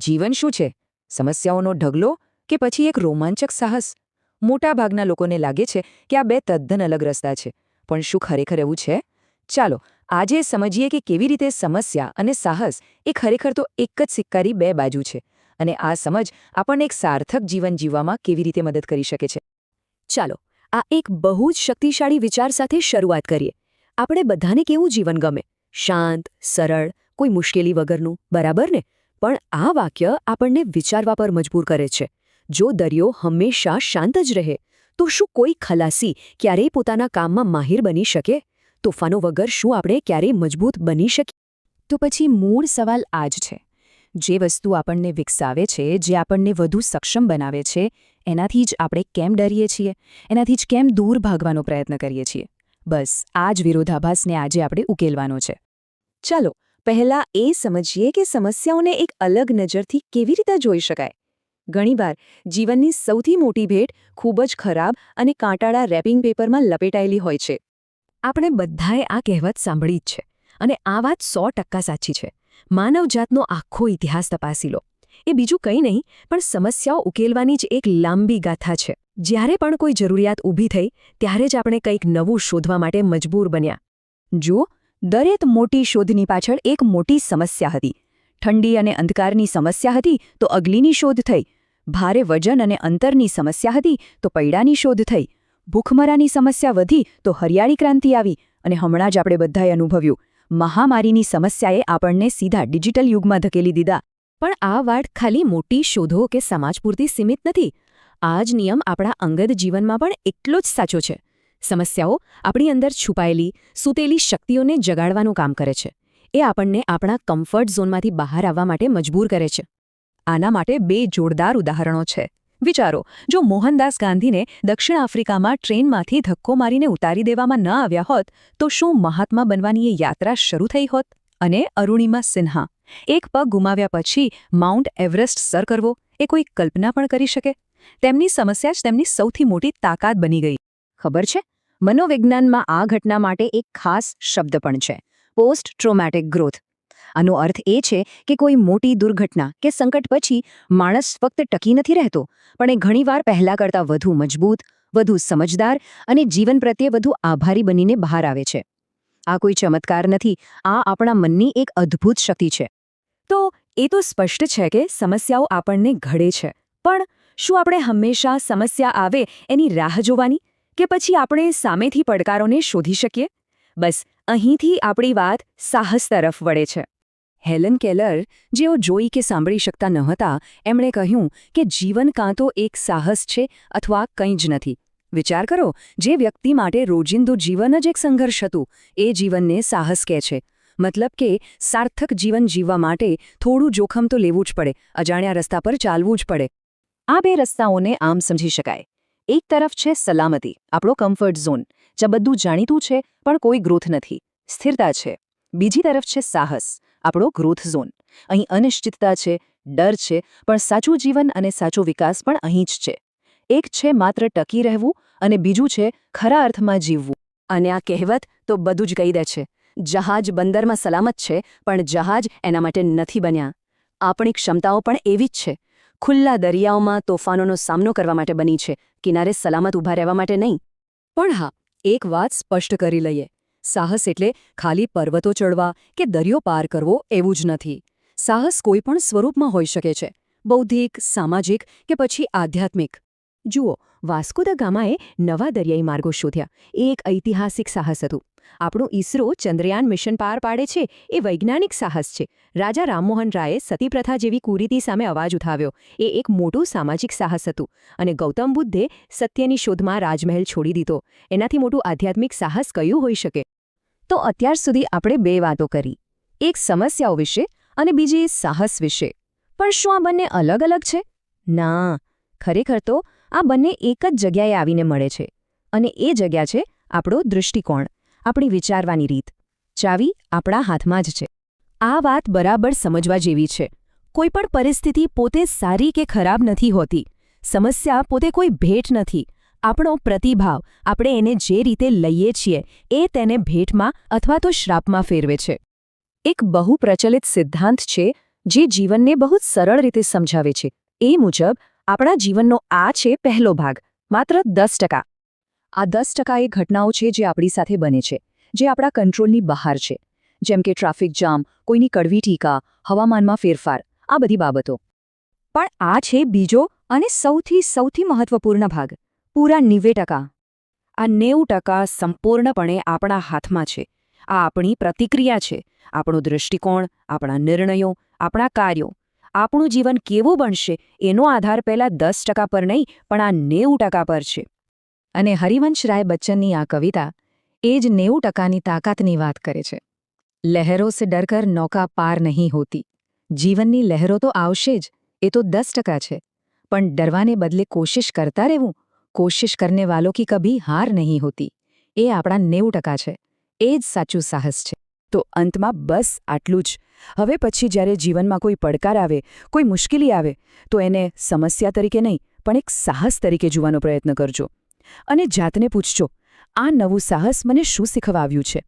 જીવન શું છે? સમસ્યાઓનો ઢગલો કે પછી એક રોમાંચક સાહસ? મોટાભાગના લોકોને લાગે છે કે આ બે તદ્દન અલગ રસ્તા છે, પણ શું ખરેખર એવું છે? ચાલો, આજે સમજીએ કે કેવી રીતે સમસ્યા અને સાહસ એ ખરેખર તો એક જ સિક્કારી બે બાજુ છે અને આ સમજ આપણને એક સાર્થક જીવન જીવવામાં કેવી રીતે મદદ કરી શકે છે. ચાલો, આ એક બહુ જ શક્તિશાળી વિચાર સાથે શરૂઆત કરીએ. આપણે બધાને કેવું જીવન ગમે? શાંત, સરળ, કોઈ મુશ્કેલી વગરનું, બરાબર ને? પણ આ વાક્ય આપણને વિચારવા પર મજબૂર કરે છે. જો દરિયો હંમેશા શાંત જ રહે, તો શું કોઈ ખલાસી ક્યારેય પોતાના કામમાં માહિર બની શકે? તોફાનો વગર શું આપણે ક્યારેય મજબૂત બની શકીએ તો પછી મૂળ સવાલ આ જ છે. જે વસ્તુ આપણને વિકસાવે છે, જે આપણને વધુ સક્ષમ બનાવે છે, એનાથી જ આપણે કેમ ડરીએ છીએ? એનાથી જ કેમ દૂર ભાગવાનો પ્રયત્ન કરીએ છીએ? બસ, આ જ વિરોધાભાસને આજે આપણે ઉકેલવાનો છે. ચાલો પહેલા એ સમજીએ કે સમસ્યાઓને એક અલગ નજરથી કેવી રીતે જોઈ શકાય. ઘણીવાર જીવનની સૌથી મોટી ભેટ ખૂબ જ ખરાબ અને કાંટાળા રેપિંગ પેપરમાં લપેટાયેલી હોય છે. આપણે બધાએ આ કહેવત સાંભળી જ છે અને આ વાત સો સાચી છે. માનવજાતનો આખો ઇતિહાસ તપાસી લો. એ બીજું કંઈ નહીં, પણ સમસ્યાઓ ઉકેલવાની જ એક લાંબી ગાથા છે. જ્યારે પણ કોઈ જરૂરિયાત ઊભી થઈ, ત્યારે જ આપણે કંઈક નવું શોધવા માટે મજબૂર બન્યા. જુઓ દરેક મોટી શોધની પાછળ એક મોટી સમસ્યા હતી. ઠંડી અને અંધકારની સમસ્યા હતી તો અગલીની શોધ થઈ. ભારે વજન અને અંતરની સમસ્યા હતી તો પૈડાની શોધ થઈ. ભૂખમરાની સમસ્યા વધી તો હરિયાળી ક્રાંતિ આવી અને હમણાં જ આપણે બધાએ અનુભવ્યું. મહામારીની સમસ્યાએ આપણને સીધા ડિજિટલ યુગમાં ધકેલી દીધા. પણ આ વાત ખાલી મોટી શોધો કે સમાજ પૂરતી સીમિત નથી. આ જ નિયમ આપણા અંગત જીવનમાં પણ એટલો જ સાચો છે. સમસ્યાઓ આપણી અંદર છુપાયેલી, સૂતેલી શક્તિઓને જગાડવાનું કામ કરે છે. એ આપણને આપણા કમ્ફર્ટ ઝોનમાંથી બહાર આવવા માટે મજબૂર કરે છે. આના માટે બે જોરદાર ઉદાહરણો છે. વિચારો, જો મોહનદાસ ગાંધીને દક્ષિણ આફ્રિકામાં ટ્રેનમાંથી ધક્કો મારીને ઉતારી દેવામાં ન આવ્યા હોત, તો શું મહાત્મા બનવાની એ યાત્રા શરૂ થઈ હોત? અને અરુણિમા સિન્હા, એક પગ ગુમાવ્યા પછી માઉન્ટ એવરેસ્ટ સર કરવો, એ કોઈ કલ્પના પણ કરી શકે? તેમની સમસ્યા જ તેમની સૌથી મોટી તાકાત બની ગઈ. ખબર છે? મનોવિજ્ઞાનમાં આ ઘટના માટે એક ખાસ શબ્દ પણ છે પોસ્ટ ટ્રોમેટિક ગ્રોથ. આનો અર્થ એ છે કે કોઈ મોટી દુર્ઘટના કે સંકટ પછી માણસ ફક્ત ટકી નથી રહેતો, પણ એ ઘણીવાર પહેલાં કરતાં વધુ મજબૂત, વધુ સમજદાર અને જીવન પ્રત્યે વધુ આભારી બનીને બહાર આવે છે. આ કોઈ ચમત્કાર નથી, આ આપણા મનની એક અદ્ભુત શક્તિ છે. તો એ તો સ્પષ્ટ છે કે સમસ્યાઓ આપણને ઘડે છે, પણ શું આપણે હંમેશા સમસ્યા આવે એની રાહ જોવાની? કે પછી આપણે સામેથી પડકારોને શોધી શકીએ? બસ, અહીંથી આપણી વાત સાહસ તરફ વળે છે. હેલન કેલર, જેઓ જોઈ કે સાંભળી શકતા નહોતા, એમણે કહ્યું કે જીવન કાં તો એક સાહસ છે અથવા કંઈ જ નથી. વિચાર કરો, જે વ્યક્તિ માટે રોજિંદુ જીવન જ એક સંઘર્ષ હતું, એ જીવનને સાહસ કહે છે. મતલબ કે, સાર્થક જીવન જીવવા માટે થોડું જોખમ તો લેવું જ પડે, અજાણ્યા રસ્તા પર ચાલવું જ પડે. આ બે રસ્તાઓને આમ સમજી શકાય. એક તરફ છે સલામતી, આપણો કમ્ફર્ટ ઝોન જ્યાં બધું જાણીતું છે, પણ કોઈ ગ્રોથ નથી, સ્થિરતા છે. બીજી તરફ છે સાહસ, આપણો ગ્રોથ ઝોન અહીં અનિશ્ચિતતા છે, ડર છે, પણ સાચું જીવન અને સાચો વિકાસ પણ અહીં જ છે. એક છે માત્ર ટકી રહેવું અને બીજું છે ખરા અર્થમાં જીવવું. અને આ કહેવત તો બધું જ કહી દે છે. જહાજ બંદરમાં સલામત છે, પણ જહાજ એના માટે નથી બન્યા. આપણી ક્ષમતાઓ પણ એવી જ છે. ખુલ્લા દરિયાઓમાં તોફાનોનો સામનો કરવા માટે બની છે. કિનારે સલામત ઊભા રહેવા માટે નહીં. પણ હા, એક વાત સ્પષ્ટ કરી લઈએ. સાહસ એટલે ખાલી પર્વતો ચડવા કે દરિયો પાર કરવો એવું જ નથી. સાહસ કોઈ પણ સ્વરૂપમાં હોઈ શકે છે. બૌદ્ધિક, સામાજિક કે પછી આધ્યાત્મિક. જુઓ, વાસ્કો દ ગામાએ નવા દરિયાઈ માર્ગો શોધ્યા. એ એક ઐતિહાસિક સાહસ હતું. આપણું ઈસરો ચંદ્રયાન મિશન પાર પાડે છે એ વૈજ્ઞાનિક સાહસ છે. રાજા રામમોહન રાયે સતીપ્રથા જેવી કુરીતિ સામે અવાજ ઉઠાવ્યો. એ એક મોટું સામાજિક સાહસ હતું અને ગૌતમ બુદ્ધે સત્યની શોધમાં રાજમહેલ છોડી દીધો. એનાથી મોટું આધ્યાત્મિક સાહસ કયું હોઈ શકે? તો અત્યાર સુધી આપણે બે વાતો કરી. એક સમસ્યાઓ વિશે અને બીજી સાહસ વિશે. પણ શું આ બંને અલગ અલગ છે? ના, ખરેખર તો આ બંને એક જ જગ્યાએ આવીને મળે છે. અને એ જગ્યા છે આપણો દૃષ્ટિકોણ, આપણી વિચારવાની રીત. ચાવી આપણા હાથમાં જ છે. આ વાત બરાબર સમજવા જેવી છે. કોઈ પણ પરિસ્થિતિ પોતે સારી કે ખરાબ નથી હોતી. સમસ્યા પોતે કોઈ ભેટ નથી. આપણો પ્રતિભાવ, આપણે એને જે રીતે લઈએ છીએ, એ તેને ભેટમાં અથવા તો શ્રાપમાં ફેરવે છે. એક બહુ પ્રચલિત સિદ્ધાંત છે જે જીવનને બહુ સરળ રીતે સમજાવે છે. એ મુજબ આપણા જીવનનો આ છે પહેલો ભાગ, માત્ર દસ ટકા. આ દસ ટકા એ ઘટનાઓ છે જે આપણી સાથે બને છે, જે આપણા કંટ્રોલની બહાર છે. જેમ કે ટ્રાફિક જામ, કોઈની કડવી ટીકા, હવામાનમાં ફેરફાર, આ બધી બાબતો. પણ આ છે બીજો અને સૌથી સૌથી મહત્વપૂર્ણ ભાગ, પૂરા નેવે ટકા. આ નેવું ટકા સંપૂર્ણપણે આપણા હાથમાં છે. આ આપણી પ્રતિક્રિયા છે, આપણો દૃષ્ટિકોણ આપણા નિર્ણયો, આપણા કાર્યો આપણું જીવન કેવું બનશે એનો આધાર પહેલાં દસ ટકા પર નહીં, પણ આ નેવું ટકા પર છે. અને હરિવંશ રાય બચ્ચનની આ કવિતા એ જ નેવું ટકાની તાકાતની વાત કરે છે. લહેરો સે ડરકર નૌકા પાર નહીં હોતી. જીવનની લહેરો તો આવશે જ, એ તો દસ ટકા છે. પણ ડરવાને બદલે કોશિશ કરતા રહેવું, કોશિશ કરને વાલો કી કભી હાર નહીં હોતી. એ આપણા નેવું ટકા છે. એ જ સાચું સાહસ છે. તો અંતમાં બસ આટલું જ. હવે પછી જ્યારે જીવનમાં કોઈ પડકાર આવે, કોઈ મુશ્કેલી આવે, તો એને સમસ્યા તરીકે નહીં, પણ એક સાહસ તરીકે જોવાનો પ્રયત્ન કરજો. અને જાતને પૂછજો, આ નવું સાહસ મને શું શીખવા આવ્યું છે?